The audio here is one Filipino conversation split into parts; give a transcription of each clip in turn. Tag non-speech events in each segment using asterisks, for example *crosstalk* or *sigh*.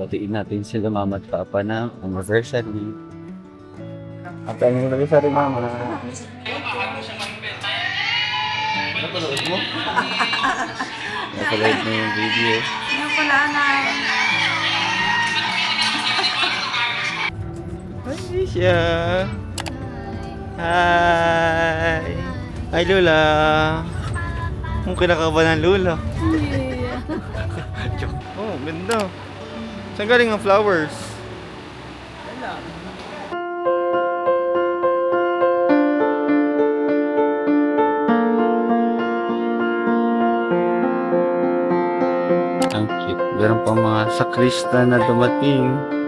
batiin natin sila mama at papa ng anniversary. Happy anniversary mama. Ano panood mo? *laughs* Napanood mo yung video. Ano pala, Nay? Hi, siya. Hi. Hi, Lola. Ang kinakabahan ng Lola. *laughs* oh, ganda. Saan galing ang flowers? Ang cute. Meron pa mga sakrista na dumating.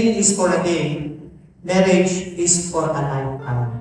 Wedding is for a day, marriage is for a lifetime.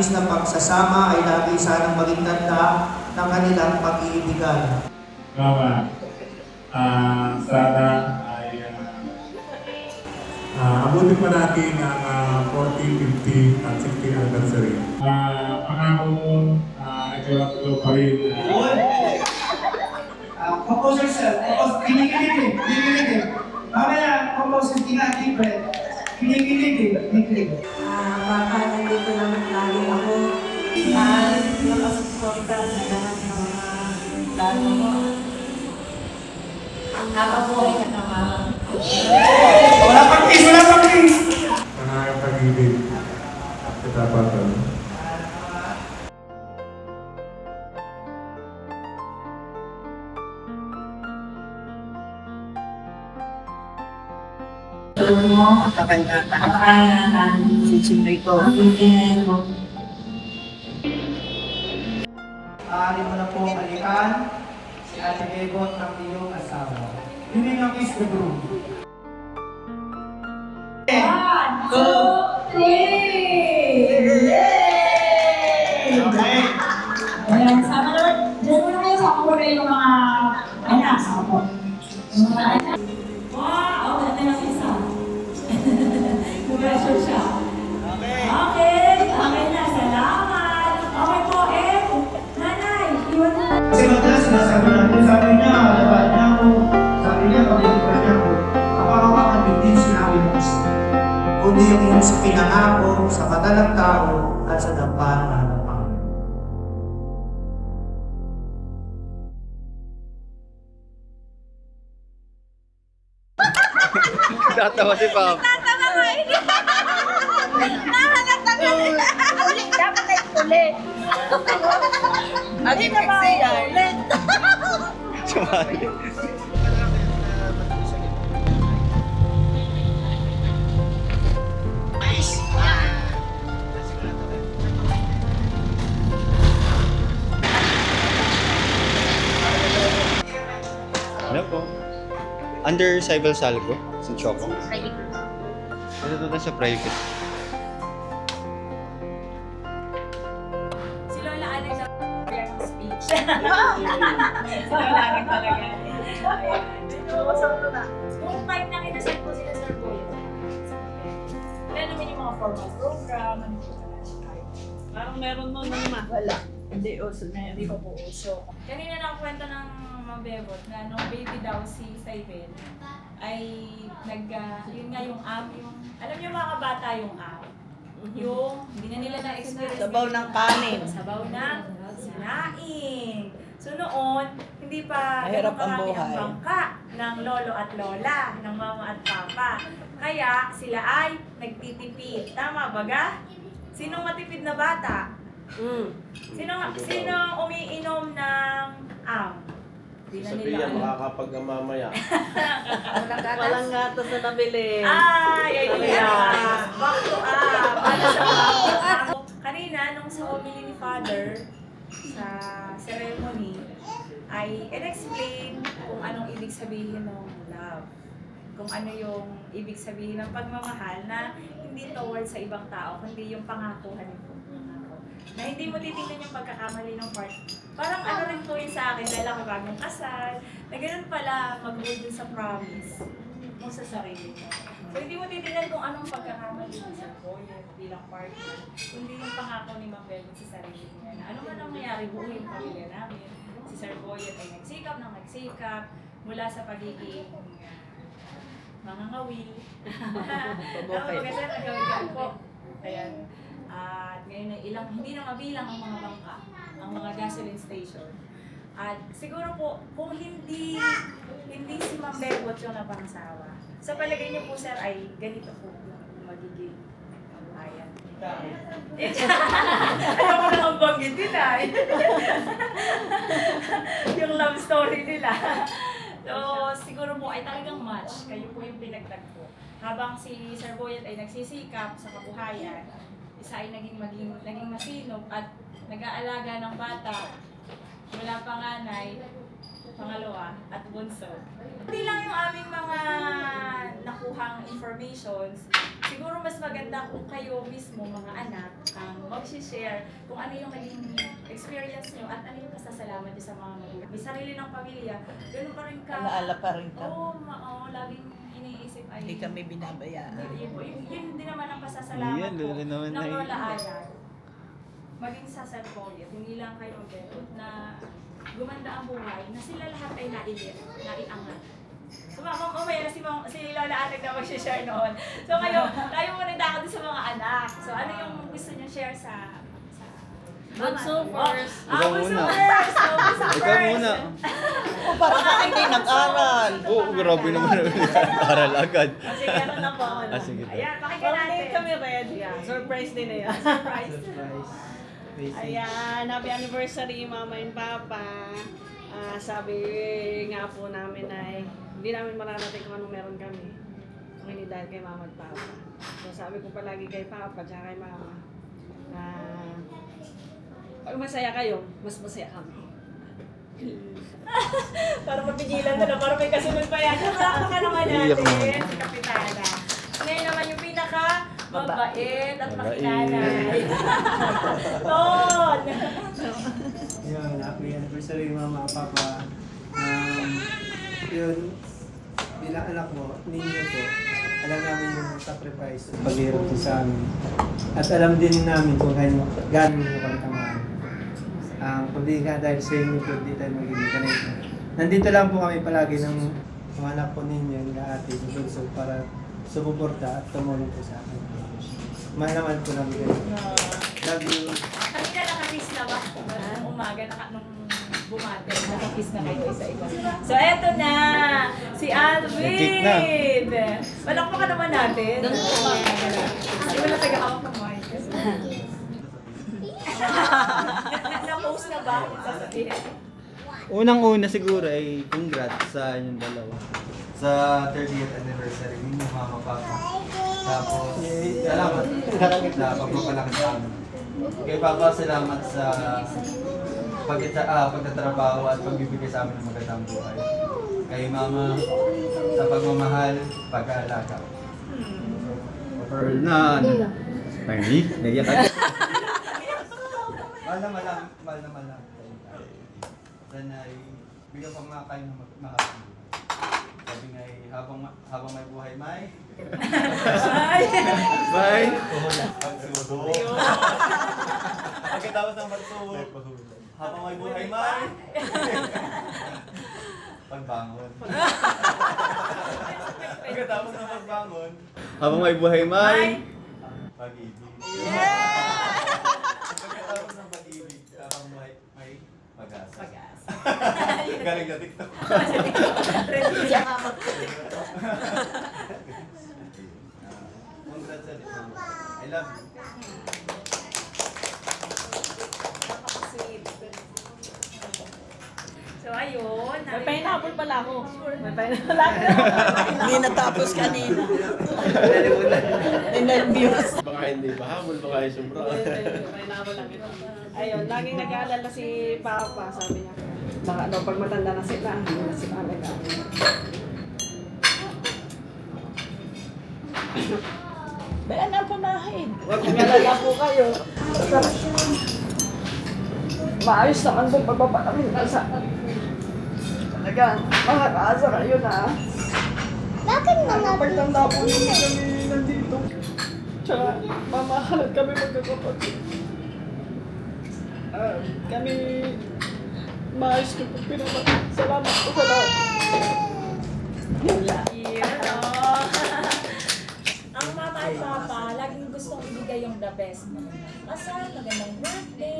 Matamis na pagsasama ay lagi sanang maging ganda ng kanilang pag-iibigan. Mama, ah sana ay ah ah, abutin pa natin ang ah, 40, 50 at 60 anniversary. Ah, pangako mo, ah, ikaw at ikaw pa rin. Uh, composer sir, compose, kinikilig eh, kinikilig eh. Mamaya, composer, kinakilig eh. Kinikilig eh, kinikilig. Ah, baka nandito naman lagi buhay ka naman. Wala pang kiss, wala pang kiss! Ang pag-ibig at katapatan. Tulong mo, kapakanan, sisimay ko. Maaari mo na po alikan si Ate Bebot ang iyong asawa. Hindi nga kiss the groom. Okay. Ayan, sama naman, dyan muna kayo sa ako yung mga anak. Ako. Yung mga anak. Iyong sa pinangako, sa mata ng tao, at sa dampa ng. Tatawa si Pam. Under Civil Salco, sa Choco. Ito to sa private. Si Lola Alex ang ng speech. *laughs* so, lagi talaga. Ayan. Nung time na kinasal ko sila Sir Boy, wala naman yung mga formal program, ano Parang meron nun naman. Wala. Hindi uso na Hindi pa po uso. Kanina na kwento ng Ma'am Bebot na nung baby daw si Saibel ay nag, ah, yun nga yung am, yung, alam niyo mga bata yung am. Yung, hindi na nila na-experience. Sabaw ng kanin. Sabaw ng sinaing. So noon, hindi pa Mahirap ganun karami ang buhay. bangka ng lolo at lola, ng mama at papa. Kaya sila ay nagtitipid. Tama ba ga? Sinong matipid na bata? Mm. Sino sino umiinom ng am? Di na nila Sabihan, alam. makakapag mamaya. *laughs* Walang gatas na nabili. Ay, ay, ay, ay. Back to up. Para sa back to up. Kanina, nung sa homily ni Father, sa ceremony, ay in-explain kung anong ibig sabihin ng love. Kung ano yung ibig sabihin ng pagmamahal na hindi towards sa ibang tao, kundi yung pangakuhan pangako. Na hindi mo titignan yung pagkakamali ng part. Parang ano rin po yun sa akin dahil ako bagong kasal, na ganun pala mag-hold sa promise mo sa sarili mo. So hindi mo titignan kung anong pagkakamali mo sa Boyet bilang partner, kundi yung pangako ni Ma'am sa sarili niya na ano man ang nangyari buhay yung pamilya namin. Si Sir Boyet ay nagsikap ng nagsikap mula sa pagiging mga ngawil. *laughs* Ako kasi nagawin po. Ayan. At ngayon ay ilang, hindi na mabilang ang mga bangka, ang mga gasoline station. At siguro po, kung hindi hindi si Ma'am Bebot yung napangasawa, sa palagay niyo po sir ay ganito po yung magiging kabuhayan. Ayaw ko na ang banggit nila. *laughs* yung love story nila. So, siguro po ay talagang match. Kayo po yung pinagtagpo. Habang si Sir Boyet ay nagsisikap sa kabuhayan, isa ay naging maging, naging masinop at nag-aalaga ng bata mula panganay, pangalawa, at bunso. Hindi lang yung aming mga nakuhang informations. Siguro mas maganda kung kayo mismo, mga anak, ang mag-share kung ano yung naging experience nyo at ano yung kasasalamat nyo sa mga magulang. May sarili ng pamilya, ganun pa rin ka. Alaala pa rin ka. Oo, ma oo, laging iniisip ay... Hindi kami binabayaan. Yun, yun, yun din naman ang pasasalamat Yan, ko naman ng na Lola. Ayan. Maging sa Sarpolit, hindi lang kayo mabebot na gumanda ang buhay, na sila lahat ay nailit, naiangat. So, mama, na si, Ma'am- si Lola Alag na mag-share noon. So, kayo, kayo muna dako din sa mga anak. So, ano yung gusto niyo share sa sa Bunso first. Ah, Ikaw bunso muna. first. Bunso Ikaw muna. O, parang ka hindi nag-aral. Oo, oh, grabe naman. Aral agad. Ah, Sige, ano na po. Ano. Ah, sige. Ayan, pakinggan Parang natin. kami ready. Surprise din na yan. Surprise. Ayan, happy anniversary mama and papa. Ah, sabi nga po namin ay hindi namin mararating kung anong meron kami. Kung hindi dahil kay mama at papa. So sabi ko palagi kay papa at kay mama na pag masaya kayo, mas masaya kami. *laughs* para mapigilan na lang, para may kasunod pa yan. Nakaka naman Iyak natin, naman. si Kapitana. Ngayon naman yung pinaka mabait at Mabait. makinanay. *laughs* Ton! Yun, happy anniversary mama, papa. Um, yun, bilang anak mo, ninyo po, alam namin yung sacrifice paghirap ko sa amin. At alam din namin kung gaano gaano nyo kami kamahal. Um, kundi nga dahil sa inyo po, di tayo magiging ganito. Nandito lang po kami palagi ng mga anak po ninyo, yung ate, yung bunso, para sumuporta at tumulong po sa amin. Mahal naman po namin kayo. Love you. Kanina nakakiss na ba? Umaga, naka, nung bumate, nakakiss na kayo isa-isa. So, eto na! Si Alvin! Na. Palakpakan naman natin. Hindi mo na taga-hawak ng mic. Na- *laughs* Na-post na ba? Sasabihin. Unang-una siguro ay congrats sa inyong dalawa. Sa 30th anniversary ninyo, Mama Papa. Tapos, salamat sa pagpapalaki sa amin. Kay Papa, salamat sa pag ah, pagtatrabaho at pagbibigay sa amin ng magandang buhay. Kay Mama, sa pagmamahal, pag-aalaga. Fernan. Pagi, naiyak ka. Mahal na mahal na mahal na mahal na. Sana ay bigyan pang mga kayo ng mag- makakasama. Sabi nga ay habang, habang may buhay may Bye. pagsudo. Pagkatapos ng pagsudo, habang may buhay may *laughs* pagbangon. *laughs* Pagkatapos ng pagbangon, Habang may buhay may. pag-ibig. Pagkatapos ng pag-ibig, habang may, may pag-asa. Pag-asa. *laughs* Galing na TikTok. Congrats ulit, Mama. I love you. Napaka-sweet. So, ayun. May pineapple pala ako. May pineapple. Lagi na *laughs* Hindi natapos kanina. Nervyos. *laughs* Baka hindi ba? Habol baka yung sobra. Pineapple lang ito. Ayun, laging nag-aalala si Papa, sabi niya. Baka daw pag matanda na sila, hindi na sila nag-aalala. Bayan ang pamahid. Huwag nag-aalala po kayo. Maayos naman po pagpapalamin na sa Talaga, makakaasa kayo na. Bakit mga Pagtanda po naman kami nandito. Tsaka, mamahalan kami magkakapatid. Ah, kami maayos ko po pinapatid. Salamat po sa lahat. Ang mama at papa, laging gustong ibigay yung the best. Magandang kasal, magandang birthday,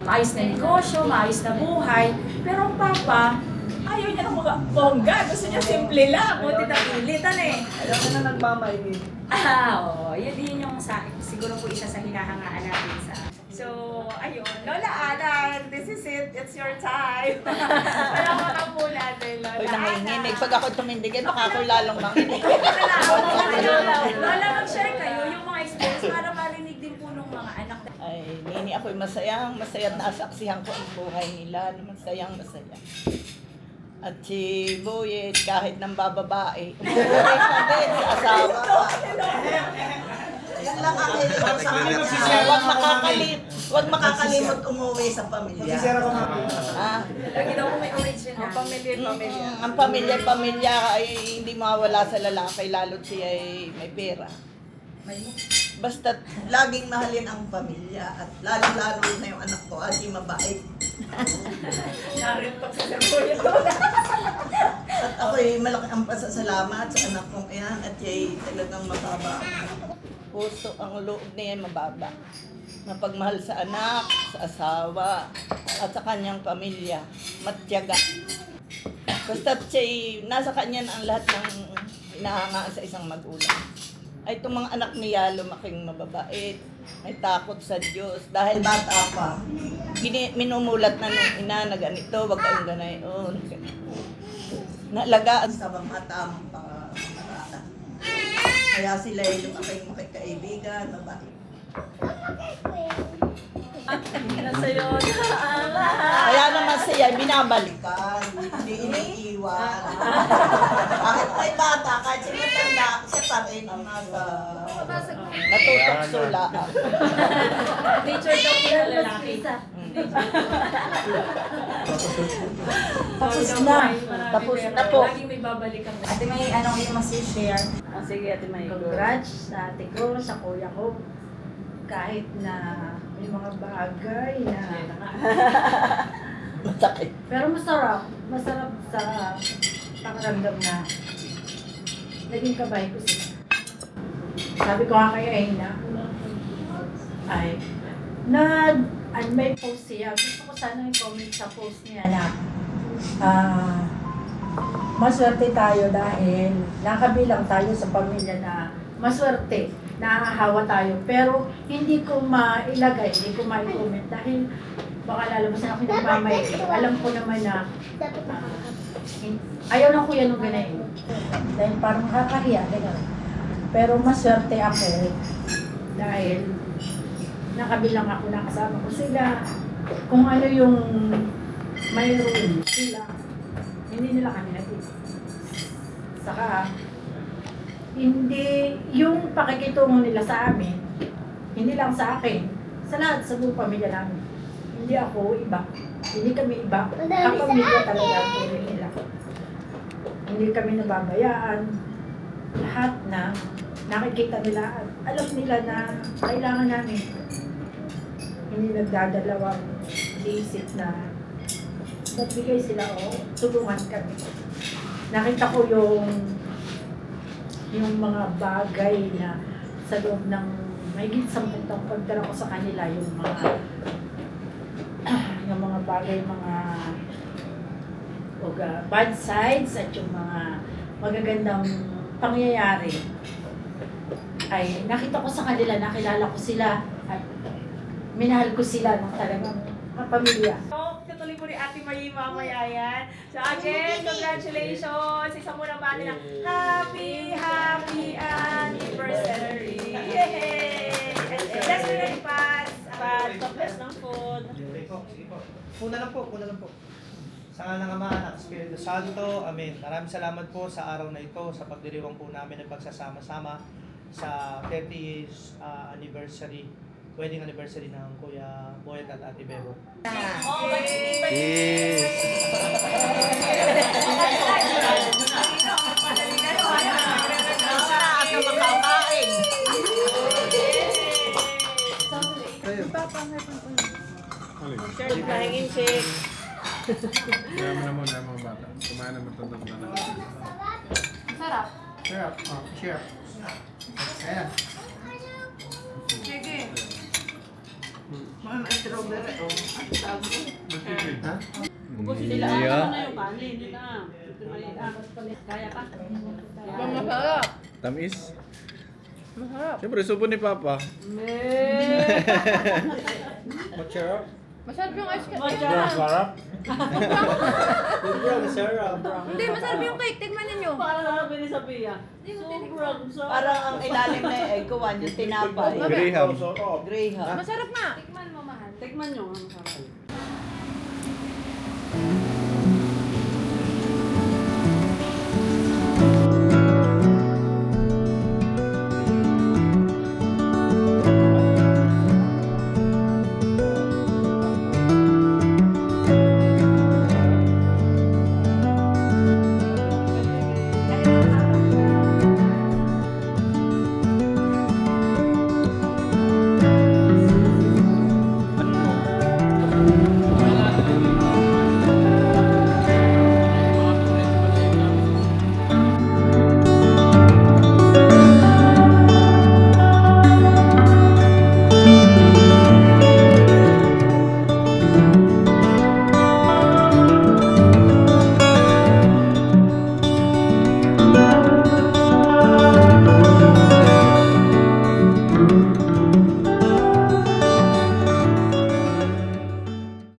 maayos na negosyo, maayos na buhay. Pero ang papa, ayaw niya ng mga bongga. Gusto niya simple lang. Buti na pilitan eh. Ayaw ka na nagmamayin. Ah, oo. Yun din yung sa siguro po isa sa hinahangaan natin sa So, ayun. Lola Ana, this is it. It's your time. Alam mo na po natin, Lola Pag Ana. nanginginig, pag ako tumindigin, baka ako lalong manginig. Lola, *laughs* Lola, mag-share kayo yung mga experience para marinig din po ng mga anak. Ay, nini ako'y masayang, masaya at nasaksihan ko ang buhay nila. Masayang, masaya. At si Boyet, kahit nang bababae, umuwi pa din sa asawa. Yan lang ang iligaw sa kanya. Huwag makakalimot, huwag makakalimot umuwi sa pamilya. Ko Ah, Lagi daw may original. Ang pamilya, pamilya. Mm, ang pamilya, pamilya ay hindi mawala sa lalaki, lalo't siya ay may pera. Basta laging mahalin ang pamilya at lalo-lalo na yung anak ko at yung mabait. Narin pa sa. At ako'y malaki ang pasasalamat sa anak kong yan at siya talagang mababa. Puso ang loob niya ay mababa. Mapagmahal sa anak, sa asawa, at sa kanyang pamilya. Matyaga. Basta siya nasa kanya na ang lahat ng hinahangaan sa isang magulang. Ay itong mga anak niya lumaking mababait, may takot sa Diyos. Dahil bata pa, gini, minumulat na nung ina na ganito, wag kayong ganayon. Naalagaan sa mga tamang pamamaraan. Kaya sila ay lumaking makikaibigan, mabait. Kaya naman siya binabalikan, hindi iniiwan. *laughs* kahit may bata, kahit siya matanda, siya pa rin ang nasa natutok sulaan. *laughs* Nature daw po ng lalaki. *laughs* Tapos na. Tapos na po. Laging may babalik ang Ate may anong yung masishare? Ah, sige, Ate May. Congrats sa ate ko, sa kuya ko. Kahit na may mga bagay na Masakit. Pero masarap. Masarap sa pakiramdam na naging kabay ko sila. Sabi ko nga kay Aina, ay, nag, ay, may post siya. Gusto ko sana i-comment sa post niya na, ah, maswerte tayo dahil nakabilang tayo sa pamilya na maswerte, nahahawa tayo. Pero hindi ko mailagay, hindi ko ma-comment dahil baka lalabas na ako ng mamay. Alam ko naman na hin- ayaw ng kuya nung ganun. Dahil parang nakakahiya, ganun. Pero maswerte ako dahil nakabilang ako, nakasama ko sila. Kung ano yung mayroon sila, hindi nila kami nag Saka, hindi, yung pakikitungo nila sa amin, hindi lang sa akin, sa lahat sa buong pamilya namin. Hindi ako iba. Hindi kami iba. Ang pamilya talaga ang nila. Hindi kami nababayaan. Lahat na nakikita nila at alam nila na kailangan namin. Hindi nagdadalawang isip na magbigay sila o tulungan kami. Nakita ko yung yung mga bagay na sa loob ng mahigit sampung taong pagdala ko sa kanila yung mga mga bagay, mga uga, bad sides at yung mga magagandang pangyayari ay nakita ko sa kanila, nakilala ko sila at minahal ko sila ng talagang kapamilya. So, tutuloy po ni Ate Marie mamaya yan. So again, congratulations! Isa mo naman ng happy, happy Puna lang po, puna lang po. Sa ngalan ng Ama, Anak, Espiritu Santo, Amen. Maraming salamat po sa araw na ito, sa pagdiriwang po namin ng pagsasama-sama sa 30th uh, anniversary, wedding anniversary ng Kuya Boyet at Ate Bebo. Oh, balik, Yes. Ako makakain. Share kahingin shake. Kaya mo na muna ang mga bata. Kumain na matandang na lang. Sarap. Share, oh, share. Ayan. Sige. Mga strawberry. Ang tawag ko. Ha? Sila Yeah. ano na yung kanin nila. Ito na yung Kaya pa. Masarap. Tamis. Masarap. Siyempre, subo ni Papa. Masarap. *laughs* Masarap yung ice cream. Sarap. Sobrang *laughs* masarap. Hindi, masarap yung cake. Tignan ninyo. Parang sabi ni Sophia. Sobrang sarap. Parang ang ilalim na egg ko, one yung tinapay. Graham. Graham. Masarap nga. Tikman nyo ang sarap.